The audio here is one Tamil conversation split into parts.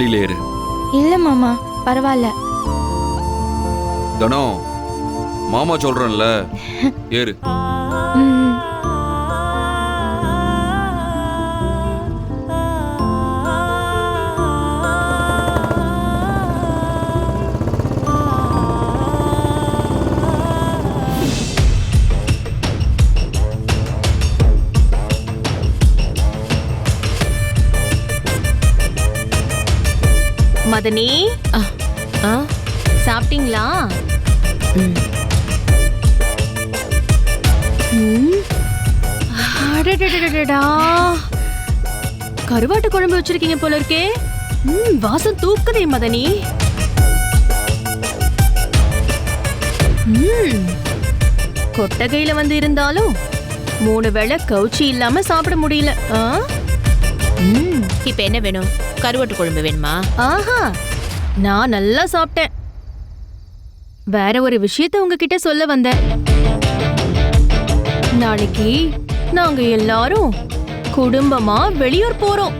வண்டியில ஏறு. இல்ல மாமா பரவாயில்ல தனம் மாமா சொல்றேன்ல. ஏறு. மதனி. ஆ சாப்பிட்டீங்களா? கருவாட்டு குழம்பு வச்சிருக்கீங்க போல இருக்கே. வாசம் தூக்குதே மதனி. கொட்டகையில வந்து இருந்தாலும் மூணு வேளை கவுச்சி இல்லாம சாப்பிட முடியல. ஆ? இப்ப என்ன வேணும்? கருவாட்டு குழம்பு வேணுமா? ஆஹா நான் நல்லா சாப்பிட்டேன். வேற ஒரு விஷயத்த உங்ககிட்ட சொல்ல வந்தேன். நாளைக்கு நாங்க எல்லாரும் குடும்பமா வெளியூர் போறோம்.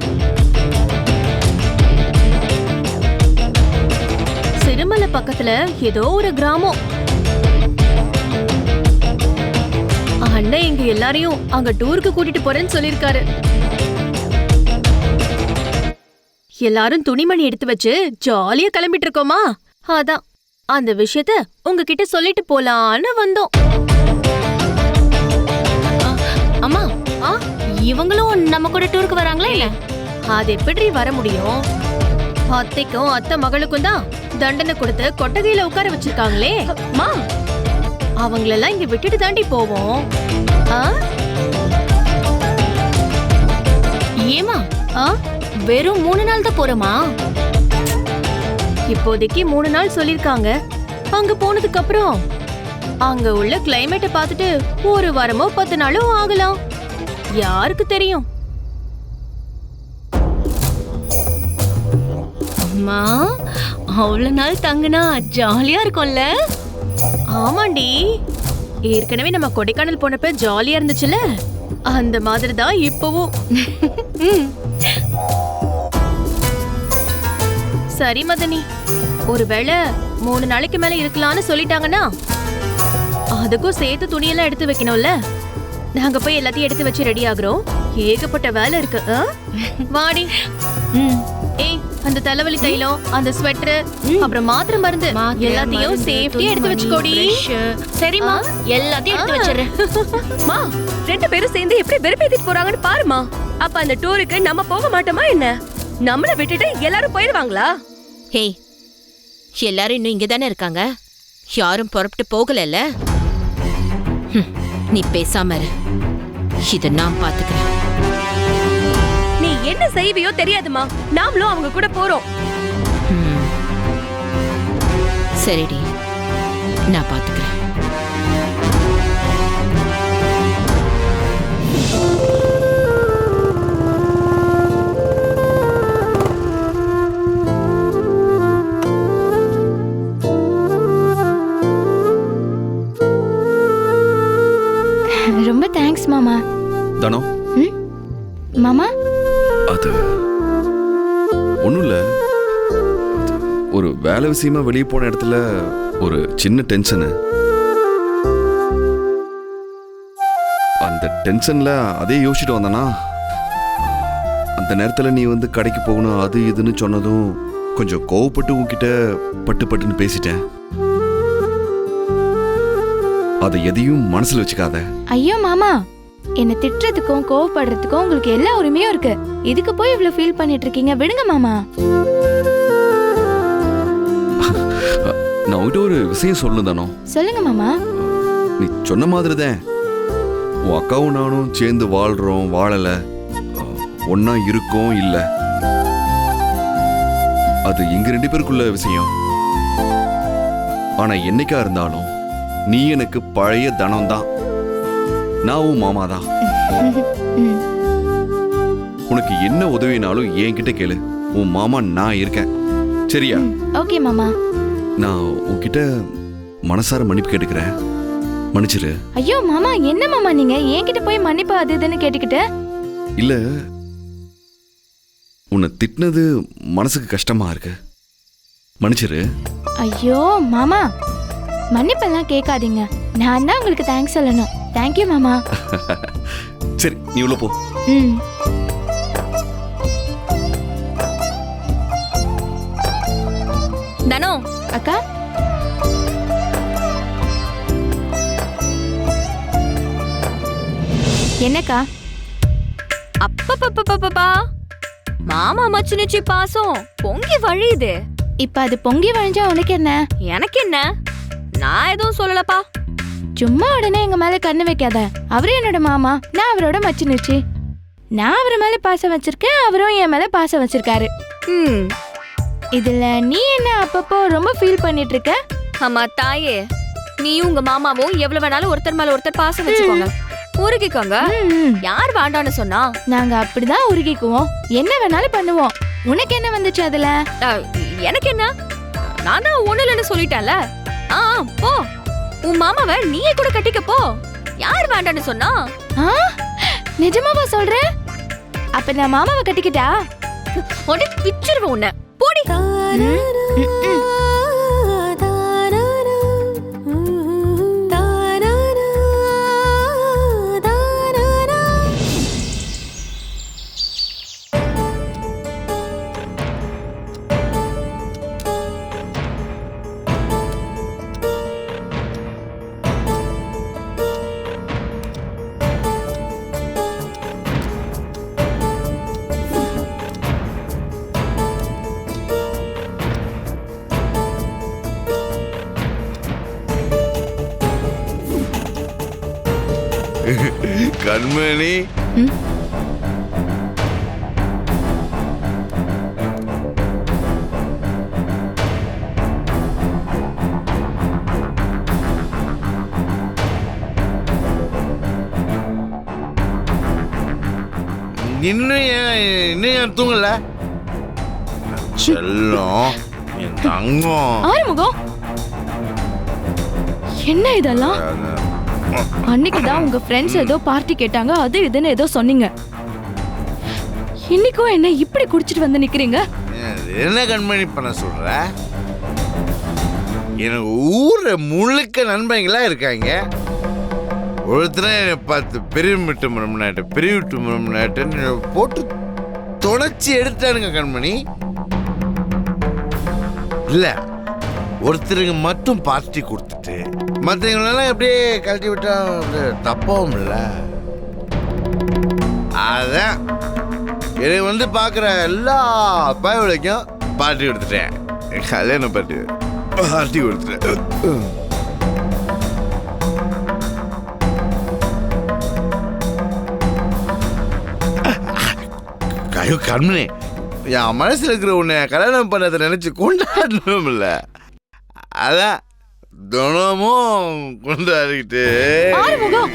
சிறுமலை பக்கத்துல ஏதோ ஒரு கிராமம். அண்ணன் எங்க எல்லாரையும் அங்க டூருக்கு கூட்டிட்டு போறேன்னு சொல்லிருக்காரு எல்லாரும் துணிமணி எடுத்து வச்சு ஜாலியா கிளம்பிட்டு இருக்கோமா அதான். அந்த விஷயத்த உங்ககிட்ட சொல்லிட்டு போலான்னு வந்தோம். அம்மா ஆ, இவங்களும் நம்ம கூட டூருக்கு வராங்களா இல்ல அது எப்படி வர முடியும்? அத்தைக்கும் அத்தை மகளுக்கும் தான் தண்டனை கொடுத்து கொட்டகையில உட்கார வச்சிருக்காங்களே. மா அவங்களெல்லாம் இங்க விட்டுட்டு தாண்டி போவோம். ஆ? ஏமா ஆ? வெறும் மூணு நாள் தான் போறோமா? இப்போதைக்கு மூணு நாள் சொல்லிருக்காங்க. அங்க போனதுக்கு அப்புறம் அங்க உள்ள கிளைமேட்டை பார்த்துட்டு ஒரு வாரமோ பத்து நாளோ ஆகலாம். யாருக்கு தெரியும்? அம்மா அவ்வளோ நாள் தங்குனா ஜாலியா இருக்கும்ல? ஆமாண்டி. ஏற்கனவே நம்ம கொடைக்கானல் போனப்ப ஜாலியா இருந்துச்சுல அந்த மாதிரி தான் இப்பவும் சரி மதனி. ஒருவேளை மூணு நாளைக்கு மேல இருக்கலாம்னு சொல்லிட்டாங்கன்னா அதுக்கும் சேர்த்து துணியெல்லாம் எடுத்து வைக்கணும்ல. நாங்க போய் எல்லாத்தையும் எடுத்து வச்சு ரெடி ஆகுறோம். ஏகப்பட்ட வேலை இருக்கு? வாடி. ஏய் அந்த தலைவலி தைலம் அந்த ஸ்வெட்டர் அப்புறம் மாத்திரை மருந்து எல்லாத்தையும் சேஃப்டியா எடுத்து வச்சுக்கோடி. சரிம்மா எல்லாத்தையும் எடுத்து வச்சிடுறேன். மா ரெண்டு பேரும் சேர்ந்து எப்படி வெறுப்பேத்திட்டு போறாங்கன்னு பாருமா அப்ப அந்த டூருக்கு நம்ம போக மாட்டோமா என்ன? நம்மள விட்டுட்டு எல்லாரும் போயிருவாங்களா? ஹேய் எல்லாரும் இன்னும் இங்க தானே இருக்காங்க? யாரும் புறப்பட்டு போகலல்ல? நீ பேசாம இரு. இத நான் பாத்துக்கிறேன். நீ என்ன செய்வியோ தெரியாதுமா. நாமளும் அவங்க கூட போறோம். சரிடி. நான் பாத்துக்கிறேன். மாமா? அது ஒன்றும் இல்லை. ஒரு வேலை விஷயமா வெளியே போன இடத்துல ஒரு சின்ன டென்ஷனு அந்த டென்ஷன்ல அதே யோசிச்சுட்டு வந்தனா அந்த நேரத்தில் நீ வந்து கடைக்கு போகணும் அது இதுன்னு சொன்னதும் கொஞ்சம் கோவப்பட்டு உன்கிட்ட பட்டு பட்டுன்னு பேசிட்டேன். அதை எதையும் மனசுல வச்சுக்காத. ஐயோ மாமா. என்ன திட்டுறதுக்கும் கோவப்படுறதுக்கும் உங்களுக்கு எல்லா உரிமையும் இருக்கு. இதுக்கு போய் இவ்வளவு ஃபீல் பண்ணிட்டு இருக்கீங்க? விடுங்க மாமா. நான் உன்கிட்ட ஒரு விஷயம் சொல்லணும் தானோ. சொல்லுங்க மாமா. நீ சொன்ன மாதிரி தான் உன் அக்காவும் நானும் சேர்ந்து வாழ்றோம் வாழல. ஒன்னா இருக்கோம் இல்ல. அது எங்க ரெண்டு பேருக்குள்ள விஷயம். ஆனா என்னைக்கா இருந்தாலும் நீ எனக்கு பழைய தனம் தான் நான் உன் மாமா தான் உனக்கு என்ன உதவினாலும் என்கிட்ட கேளு. உன் மாமா நான் இருக்கேன். சரியா? ஓகே மாமா. நான் உன்கிட்ட மனசார மன்னிப்பு கேட்டுக்கிறேன். மன்னிச்சிரு. ஐயோ மாமா என்ன மாமா நீங்க? என்கிட்ட போய் மன்னிப்பு அது இதுன்னு கேட்டுக்கிட்டு? இல்ல. உன்னை திட்டினது மனசுக்கு கஷ்டமா இருக்கு. மன்னிச்சிரு. ஐயோ மாமா. மன்னிப்பெல்லாம் கேட்காதீங்க. நான் தான் உங்களுக்கு தேங்க்ஸ் சொல்லணும். தேங்க்யூ மாமா. சரி நீ உள்ள போ. ம். தனோ. அக்கா? என்னக்கா? அப்பப்பப்பப்பப்பா மாமா மச்சுனுச்சி பாசம். பொங்கி வழியுது. இப்ப அது பொங்கி வழிஞ்சா உனக்கு என்ன? எனக்கு என்ன? நான் எதுவும் சொல்லலப்பா. சும்மா உடனே எங்க மேல கண்ணு வைக்காத. அவரு என்னோட மாமா நான் அவரோட மச்சினுச்சி. நான் அவர் மேல பாசம் வச்சிருக்கேன் அவரும் என் மேல பாசம் வச்சிருக்காரு. ம். இதுல நீ என்ன அப்பப்போ ரொம்ப ஃபீல் பண்ணிட்டு இருக்க ஆமா தாயே. நீயும் உங்க மாமாவும் எவ்வளவு வேணாலும் ஒருத்தர் மேல ஒருத்தர் பாசம் வச்சுக்கோங்க. உருகிக்கோங்க. யார் வேண்டான்னு சொன்னா? நாங்க அப்படிதான் உருகிக்குவோம். என்ன வேணாலும் பண்ணுவோம். உனக்கு என்ன வந்துச்சு அதுல? எனக்கு என்ன? நான் தான் இல்லைன்னு சொல்லிட்டேன்ல. ஆ, போ. உன் மாமாவை நீயே கூட கட்டிக்க போ. யார் வேண்டான்னு சொன்னா? நிஜமாவா சொல்ற? அப்ப நான் மாமாவை கட்டிக்கிட்டா? உடனே பிச்சிருவேன் உன்னை. போடி. கண்மணி. ம்? இன்னும் ஏன் இன்னும் ஏன் தூங்கல? செல்லம் என் தங்கம். ஆறுமுகம்? என்ன இதெல்லாம்? அன்னைக்கு தான் உங்க ஃப்ரெண்ட்ஸ் ஏதோ பார்ட்டி கேட்டாங்க அது இதுன்னு ஏதோ சொன்னீங்க. இன்னைக்கும் என்ன இப்படி குடிச்சிட்டு வந்து நிக்கிறீங்க? என்ன கண்மணி பண்ண சொல்ற? எனக்கு ஊர் முழுக்க நண்பங்களா இருக்காங்க. ஒருத்தர என்னை பார்த்து பிரிவிட்டு முன்னாட்டு பெரிய போட்டு தொடச்சி எடுத்தானுங்க கண்மணி. இல்லை ஒருத்தருக்கு மட்டும் பார்ட்டி கொடுத்துட்டு மற்றவங்களெல்லாம் எப்படியே கழட்டி விட்டா தப்பவும் இல்லை. அதான். இதை வந்து பார்க்குற எல்லா பயவளைக்கும் பார்ட்டி கொடுத்துட்டேன். கல்யாண பார்ட்டி பார்ட்டி கொடுத்துட்டேன். ஐயோ கண்மணி. என் மனசில் இருக்கிற உன்னை கல்யாணம் பண்ணதை நினைச்சு கொண்டாடணும்ல. அதான். தினமும் கொண்டாடிக்கிட்டு ஆறுமுகம்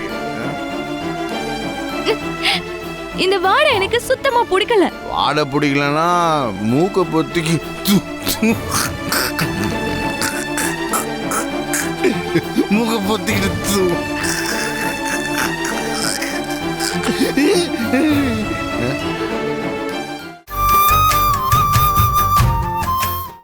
இந்த வாடை எனக்கு சுத்தமா பிடிக்கல வாடை பிடிக்கலன்னா மூக்க பொத்திக்கு. மூக்க பொத்திக்கிட்டு.